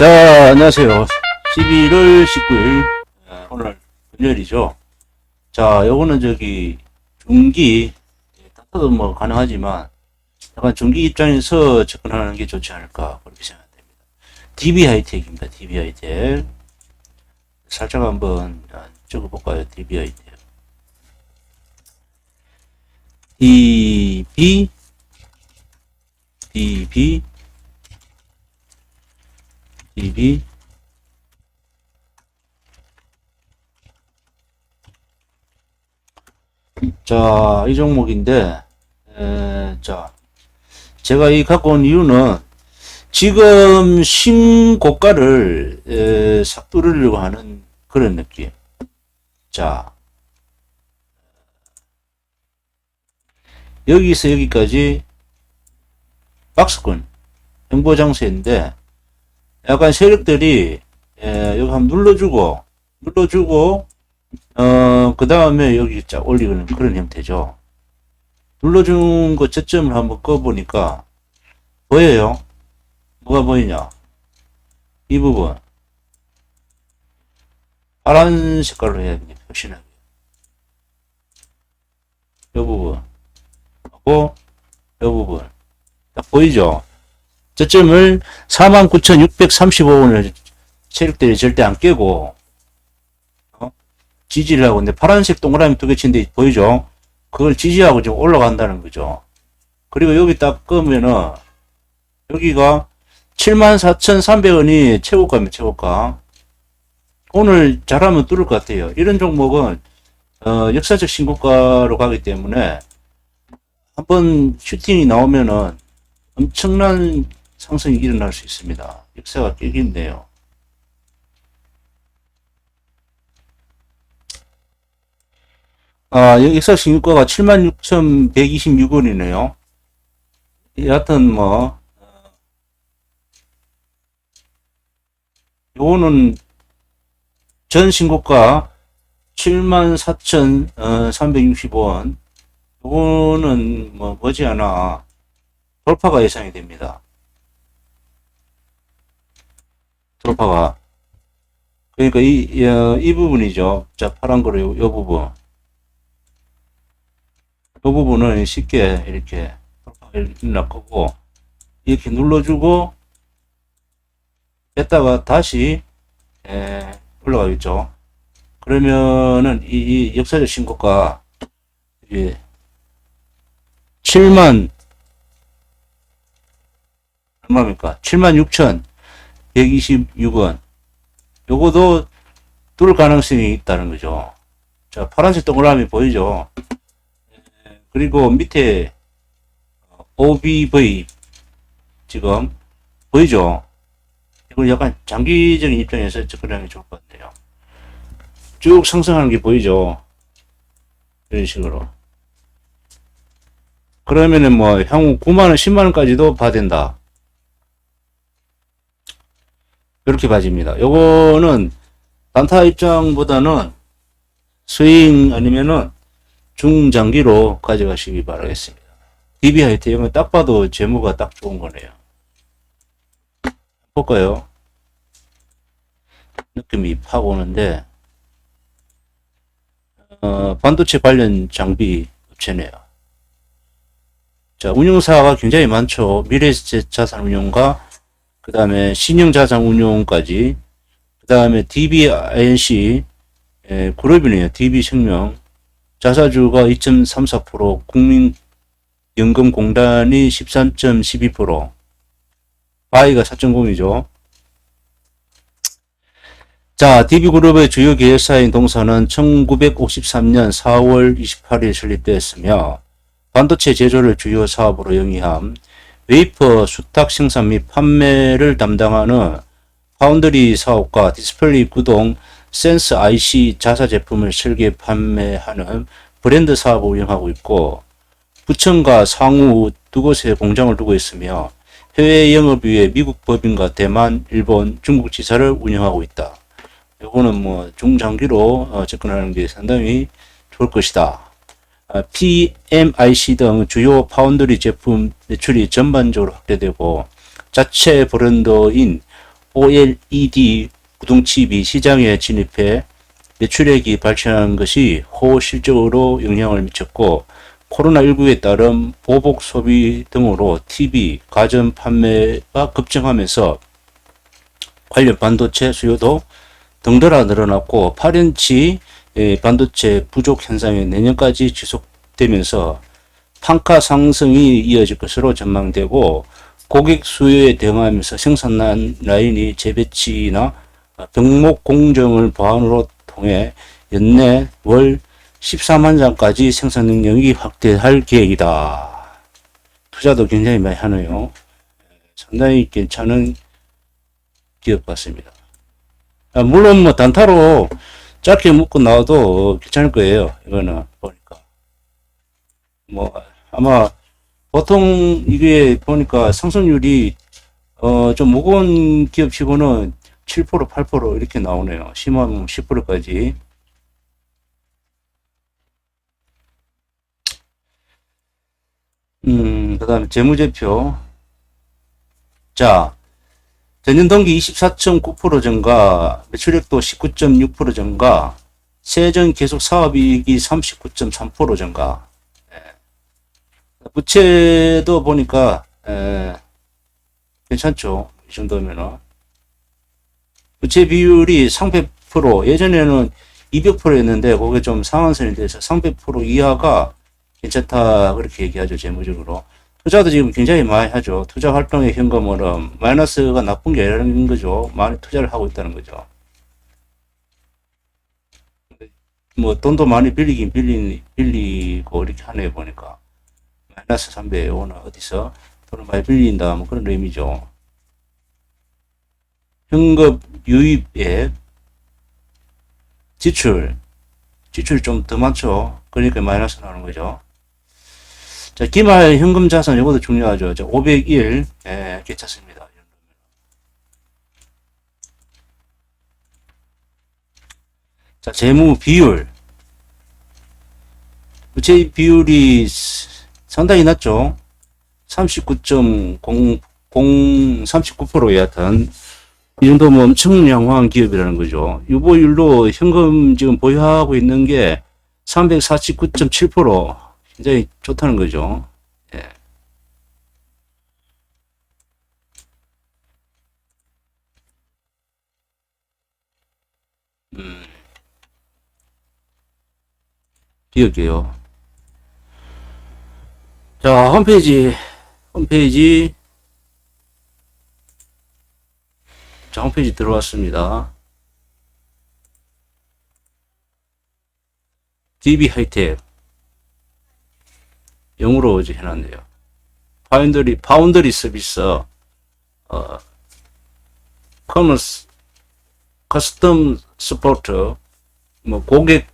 자, 안녕하세요. 11월 19일, 어, 오늘 금요일이죠. 자, 요거는 저기, 중기, 다타도 뭐 가능하지만, 약간 중기 입장에서 접근하는 게 좋지 않을까, 그렇게 생각됩니다. DB 하이텍입니다, DB 하이텍. 살짝 한번 아, 적어볼까요, DB 하이텍. DB, DB, DB, 자, 이 종목인데, 에, 자, 제가 이 갖고 온 이유는 지금 신고가를 에, 싹 뚫으려고 하는 그런 느낌. 자, 여기서 여기까지 박스권 행보장세인데 약간 세력들이 에, 여기 한번 눌러주고 눌러주고 어, 그 다음에 여기 자 올리는 그런 형태죠. 눌러준 거 저점을 한번 꺼보니까 보여요. 뭐가 보이냐? 이 부분. 파란 색깔로 해야 돼, 표시나게. 이 부분. 하고, 이 부분. 딱 보이죠? 저점을 49,635원을 세력들이 절대 안 깨고, 지지를 하고 있는데 파란색 동그라미 두 개 친데 보이죠? 그걸 지지하고 지금 올라간다는 거죠. 그리고 여기 딱 끄면은 여기가 74,300원이 최고가입니다. 최고가. 오늘 잘하면 뚫을 것 같아요. 이런 종목은 어, 역사적 신고가로 가기 때문에 한번 슈팅이 나오면은 엄청난 상승이 일어날 수 있습니다. 역사가 깨긴데요. 아, 여기 역사 신고가가 76,126원이네요. 여하튼 뭐, 어, 요거는 전 신고가 74,360원. 요거는 뭐, 머지않아 돌파가 예상이 됩니다. 돌파가. 그러니까 이, 이, 어, 이 부분이죠. 자, 파란 거로 요, 요 부분. 이 부분은 쉽게 이렇게 일어날 거고 이렇게 눌러주고 뺐다가 다시 에, 올라가겠죠. 그러면은 이, 이 역사적 신고가 이게 7만 얼마입니까? 7만 6천 126원. 요거도 뚫을 가능성이 있다는 거죠. 자, 파란색 동그라미 보이죠? 그리고 밑에 OBV 지금 보이죠? 이걸 약간 장기적인 입장에서 접근하는 게 좋을 것 같아요. 쭉 상승하는 게 보이죠? 이런 식으로. 그러면은 뭐 향후 9만원, 10만원까지도 봐된다. 이렇게 봐집니다. 요거는 단타 입장보다는 스윙 아니면은 중장기로 가져가시기 바라겠습니다. DB 하이테크는 딱 봐도 재무가 딱 좋은 거네요. 볼까요? 느낌이 팍 오는데, 어, 반도체 관련 장비 업체네요. 자, 운용사가 굉장히 많죠. 미래자산 운용과, 그 다음에 신용자산 운용까지, 그 다음에 DBINC, 에, 그룹이네요. DB생명, 자사주가 2.34%, 국민연금공단이 13.12%, 바이가 4.0이죠. 자, DB그룹의 주요 계열사인 동사는 1953년 4월 28일 설립되었으며, 반도체 제조를 주요 사업으로 영위함, 웨이퍼 수탁 생산 및 판매를 담당하는 파운드리 사업과 디스플레이 구동, 센스 IC 자사 제품을 설계 판매하는 브랜드 사업을 운영하고 있고 부천과 상우 두 곳에 공장을 두고 있으며 해외 영업 위해 미국 법인과 대만, 일본, 중국 지사를 운영하고 있다. 요거는 뭐 중장기로 어, 접근하는 게 상당히 좋을 것이다. 아, PMIC 등 주요 파운드리 제품 매출이 전반적으로 확대되고 자체 브랜드인 OLED 구동칩이 시장에 진입해 매출액이 발생한 것이 호실적으로 영향을 미쳤고 코로나19에 따른 보복 소비 등으로 TV, 가전 판매가 급증하면서 관련 반도체 수요도 등달아 늘어났고 8인치 반도체 부족 현상이 내년까지 지속되면서 판가 상승이 이어질 것으로 전망되고 고객 수요에 대응하면서 생산 라인이 재배치나 병목 공정을 보완으로 통해 연내 월 14만 장까지 생산 능력이 확대할 계획이다. 투자도 굉장히 많이 하네요. 상당히 괜찮은 기업 같습니다. 아, 물론 뭐 단타로 짧게 묶고 나와도 괜찮을 거예요. 이거는 보니까. 뭐 아마 보통 이게 보니까 상승률이 어 좀 무거운 기업 치고는 7% 8% 이렇게 나오네요. 심하면 10%까지. 음, 그 다음에 재무제표. 자, 전년 동기 24.9% 증가, 매출액도 19.6% 증가, 세전 계속 사업이익이 39.3% 증가. 예. 부채도 보니까 에, 괜찮죠. 이 정도면은. 부채 비율이 상백 프로 예전에는 200%였는데 그게 좀 상한선이 돼서 300% 이하가 괜찮다 그렇게 얘기하죠 재무적으로 투자도 지금 굉장히 많이 하죠. 투자 활동의 현금으로 마이너스가 나쁜 게 아니라는 거죠. 많이 투자를 하고 있다는 거죠. 뭐 돈도 많이 빌리긴 빌리, 빌리고 이렇게 하네 보니까. 마이너스 300에 오나 어디서 돈을 많이 빌린다 뭐 그런 의미죠. 현금 유입액 지출 지출이 좀더 많죠. 그러니까 마이너스 나오는 거죠 자 기말 현금 자산 이것도 중요하죠. 자, 501 예, 괜찮습니다. 자 재무 비율. 부채 비율이 상당히 낮죠. 39.00 39%에 하여튼. 이 정도면 엄청 양호한 기업이라는 거죠. 유보율로 현금 지금 보유하고 있는 게 349.7% 굉장히 좋다는 거죠. 예. 음. 비울게요. 자, 홈페이지, 홈페이지, 자, 홈페이지 들어왔습니다. DB 하이텍. 영어로 이제 해놨네요. 파운드리, 파운드리 서비스, 어, 커머스, 커스텀 서포트, 뭐, 고객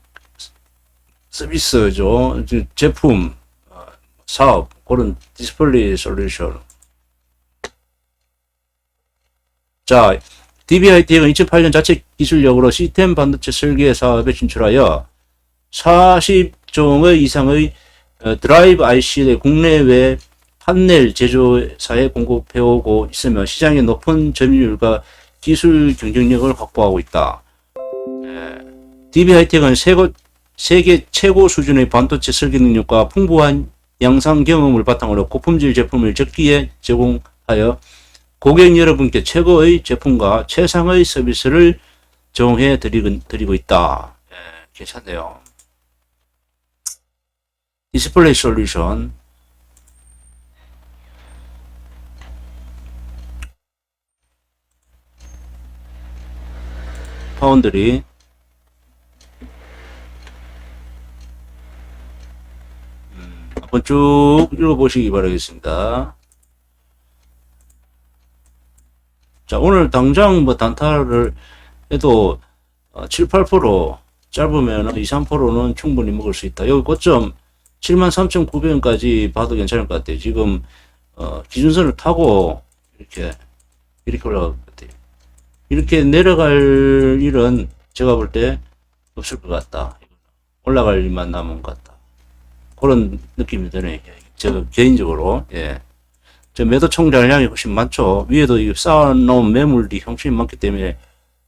서비스죠. 제품, 어, 사업, 그런 디스플레이 솔루션. 자, DBIT가 2008년 자체 기술력으로 시스템 반도체 설계 사업에 진출하여 40종의 이상의 어, 드라이브 IC의 국내외 판넬 제조사에 공급해오고 있으며 시장의 높은 점유율과 기술 경쟁력을 확보하고 있다. DB하이텍은 세계 최고 수준의 반도체 설계 능력과 풍부한 양상 경험을 바탕으로 고품질 제품을 적기에 제공하여 고객 여러분께 최고의 제품과 최상의 서비스를 제공해 드리고 있다. 예, 괜찮네요. 디스플레이 솔루션. 파운드리. 음, 한번 쭉 읽어보시기 바라겠습니다. 자, 오늘 당장 뭐 단타를 해도 7, 8% 짧으면 2, 3%는 충분히 먹을 수 있다. 여기 고점 73,900원까지 봐도 괜찮을 것 같아요. 지금 어, 기준선을 타고 이렇게 이렇게 올라갈 것 같아요. 이렇게 내려갈 일은 제가 볼 때 없을 것 같다. 올라갈 일만 남은 것 같다. 그런 느낌이 드네요. 제가 개인적으로 예. 저 매도 총량이 훨씬 많죠. 위에도 이 쌓아놓은 매물이 형편이 많기 때문에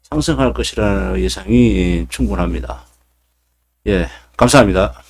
상승할 것이라는 예상이 충분합니다. 예, 감사합니다.